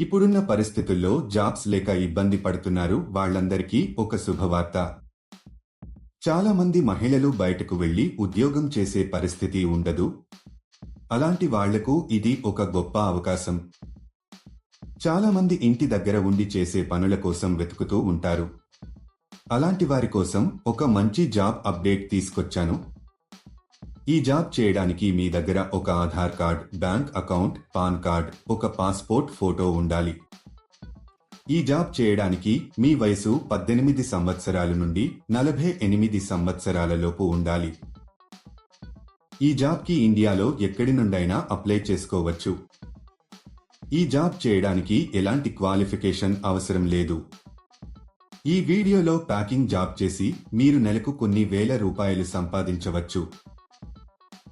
ఇప్పుడున్న పరిస్థితుల్లో జాబ్స్ లేక ఇబ్బంది పడుతున్నారు వాళ్ళందరికీ ఒక శుభవార్త. చాలా మంది మహిళలు బయటకు వెళ్ళి ఉద్యోగం చేసే పరిస్థితి ఉండదు. అలాంటి వాళ్ళకు ఇది ఒక గొప్ప అవకాశం. చాలా మంది ఇంటి దగ్గర ఉండి చేసే పనుల కోసం వెతుకుతూ ఉంటారు. అలాంటి వారి కోసం ఒక మంచి జాబ్ అప్డేట్ తీసుకొచ్చాను. ఈ జాబ్ చేయడానికి మీ దగ్గర ఒక Aadhaar card bank account PAN card ఒక పాస్పోర్ట్ ఫోటో ఉండాలి. ఈ జాబ్ చేయడానికి మీ వయసు పద్దెనిమిది సంవత్సరాల నుండి నలభై ఎనిమిది సంవత్సరాలలోపు ఉండాలి. ఈ జాబ్కి ఇండియాలో ఎక్కడి నుండైనా అప్లై చేసుకోవచ్చు. ఈ జాబ్ చేయడానికి ఎలాంటి క్వాలిఫికేషన్ అవసరం లేదు. ఈ వీడియోలో ప్యాకింగ్ జాబ్ చేసి మీరు నెలకు కొన్ని వేల రూపాయలు సంపాదించవచ్చు.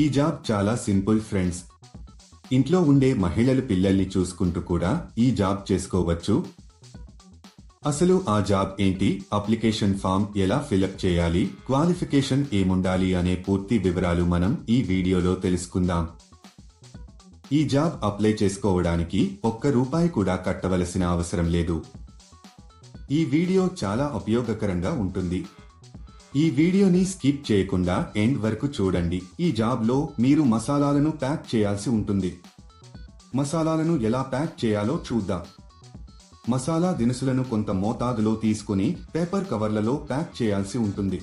ఈ జాబ్ చాలా సింపుల్ ఫ్రెండ్స్. ఇంట్లో ఉండే మహిళలు పిల్లల్ని చూసుకుంటూ కూడా ఈ జాబ్ చేసుకోవచ్చు. అసలు ఆ జాబ్ ఏంటి? అప్లికేషన్ ఫామ్ ఎలా ఫిలప్ చేయాలి? క్వాలిఫికేషన్ ఏముండాలి అనే పూర్తి వివరాలు మనం ఈ వీడియోలో తెలుసుకుందాం. ఈ జాబ్ అప్లై చేసుకోవడానికి ఒక్క రూపాయి కూడా కట్టవలసిన అవసరం లేదు. ఈ వీడియో చాలా ఉపయోగకరంగా ఉంటుంది. ఈ వీడియోని స్కిప్ చేయకుండా ఎండ్ వరకు చూడండి. ఈ జాబ్లో మీరు మసాలాలను ప్యాక్ చేయాల్సి ఉంటుంది. మసాలాలను ఎలా ప్యాక్ చేయాలో చూద్దాం. మసాలా దినుసులను కొంత మోతాదులో తీసుకుని పేపర్ కవర్లలో ప్యాక్ చేయాల్సి ఉంటుంది.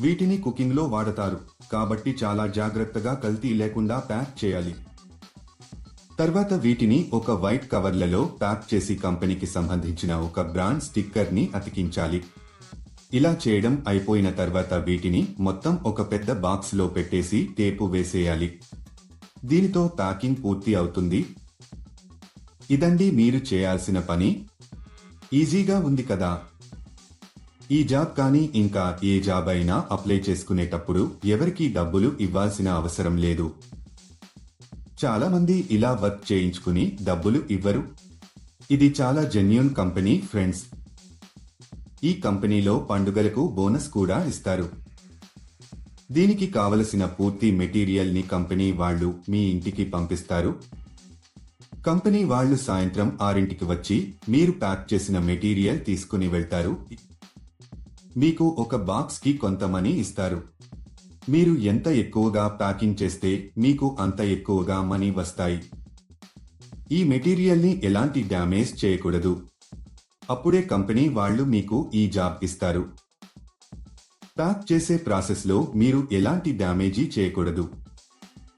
వీటిని కుకింగ్లో వాడతారు. కాబట్టి చాలా జాగ్రత్తగా కల్తీ లేకుండా ప్యాక్ చేయాలి. తర్వాత వీటిని ఒక వైట్ కవర్లలో ప్యాక్ చేసి కంపెనీకి సంబంధించిన ఒక బ్రాండ్ స్టిక్కర్ని అతికించాలి. ఇలా చేయడం అయిపోయిన తర్వాత వీటిని మొత్తం ఒక పెద్ద బాక్స్లో పెట్టేసి టేపు వేసేయాలి. దీనితో ప్యాకింగ్ పూర్తి అవుతుంది. ఇదండి మీరు చేయాల్సిన పని. ఈజీగా ఉంది కదా. ఈ జాబ్ కానీ ఇంకా ఏ జాబ్ అయినా అప్లై చేసుకునేటప్పుడు ఎవరికీ డబ్బులు ఇవ్వాల్సిన అవసరం లేదు. చాలా మంది ఇలా వర్క్ చేయించుకుని డబ్బులు ఇవ్వరు. ఇది చాలా జెన్యున్ కంపెనీ ఫ్రెండ్స్. ఈ కంపెనీలో పండుగలకు బోనస్ కూడా ఇస్తారు. దీనికి కావలసిన పూర్తి మెటీరియల్ని కంపెనీ వాళ్ళు మీ ఇంటికి పంపిస్తారు. కంపెనీ వాళ్ళు సాయంత్రం ఆరింటికి వచ్చి మీరు ప్యాక్ చేసిన మెటీరియల్ తీసుకుని వెళ్తారు. మీకు ఒక బాక్స్కి కొంత మనీ ఇస్తారు. మీరు ఎంత ఎక్కువగా ప్యాకింగ్ చేస్తే మీకు అంత ఎక్కువగా మనీ వస్తాయి. ఈ మెటీరియల్ని ఎలాంటి డ్యామేజ్ చేయకూడదు. అప్పుడే కంపెనీ వాళ్ళు మీకు ఈ జాబ్ ఇస్తారు. ప్యాక్ చేసే ప్రాసెస్లో మీరు ఎలాంటి డ్యామేజీ చేయకూడదు.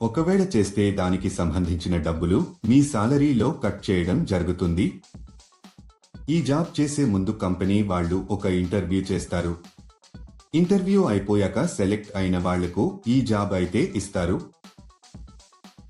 ఒకవేళ చేస్తే దానికి సంబంధించిన డబ్బులు మీ సాలరీలో కట్ చేయడం జరుగుతుంది. ఈ జాబ్ చేసే ముందు కంపెనీ వాళ్ళు ఒక ఇంటర్వ్యూ చేస్తారు. ఇంటర్వ్యూ అయిపోయాక సెలెక్ట్ అయిన వాళ్ళకు ఈ జాబ్ అయితే ఇస్తారు.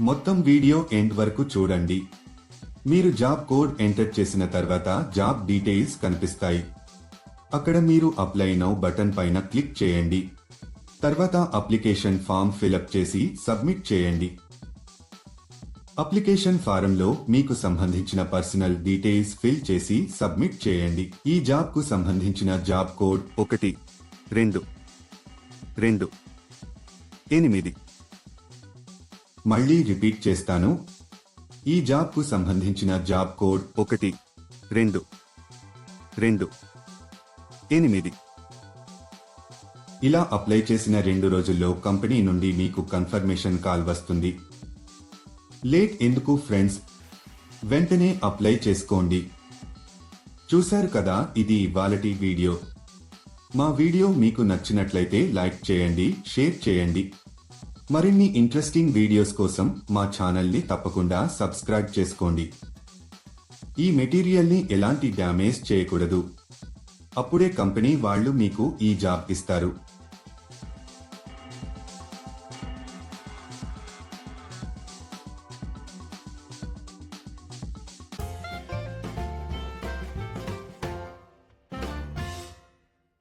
మొత్తం వీడియో ఎండ్ వరకు చూడండి. మీరు జాబ్ కోడ్ ఎంటర్ చేసిన తర్వాత జాబ్ డీటెయిల్స్ కనిపిస్తాయి. అక్కడ మీరు అప్లై నౌ బటన్ పైన క్లిక్ చేయండి. తర్వాత అప్లికేషన్ ఫామ్ ఫిలప్ చేసి సబ్మిట్ చేయండి. అప్లికేషన్ ఫారంలో మీకు సంబంధించిన పర్సనల్ డీటెయిల్స్ ఫిల్ చేసి సబ్మిట్ చేయండి. ఈ జాబ్కు సంబంధించిన జాబ్ కోడ్ ఒకటి రెండు రెండు ఎనిమిది. మళ్ళీ రిపీట్ చేస్తాను. ఈ జాబ్కు సంబంధించిన జాబ్ కోడ్ ఒకటి రెండు రెండు ఎనిమిది. ఇలా అప్లై చేసిన రెండు రోజుల్లో కంపెనీ నుండి మీకు కన్ఫర్మేషన్ కాల్ వస్తుంది. లేట్ ఎందుకు ఫ్రెండ్స్? వెంటనే అప్లై చేసుకోండి. చూశారు కదా ఇది ఇవాళటి వీడియో. మా వీడియో మీకు నచ్చినట్లయితే లైక్ చేయండి షేర్ చేయండి. మరిన్ని ఇంట్రెస్టింగ్ వీడియోస్ కోసం మా ఛానల్ని తప్పకుండా సబ్స్క్రైబ్ చేసుకోండి. ఈ మెటీరియల్ని ఎలాంటి డ్యామేజ్ చేయకూడదు. అప్పుడే కంపెనీ వాళ్ళు మీకు ఈ జాబ్ ఇస్తారు.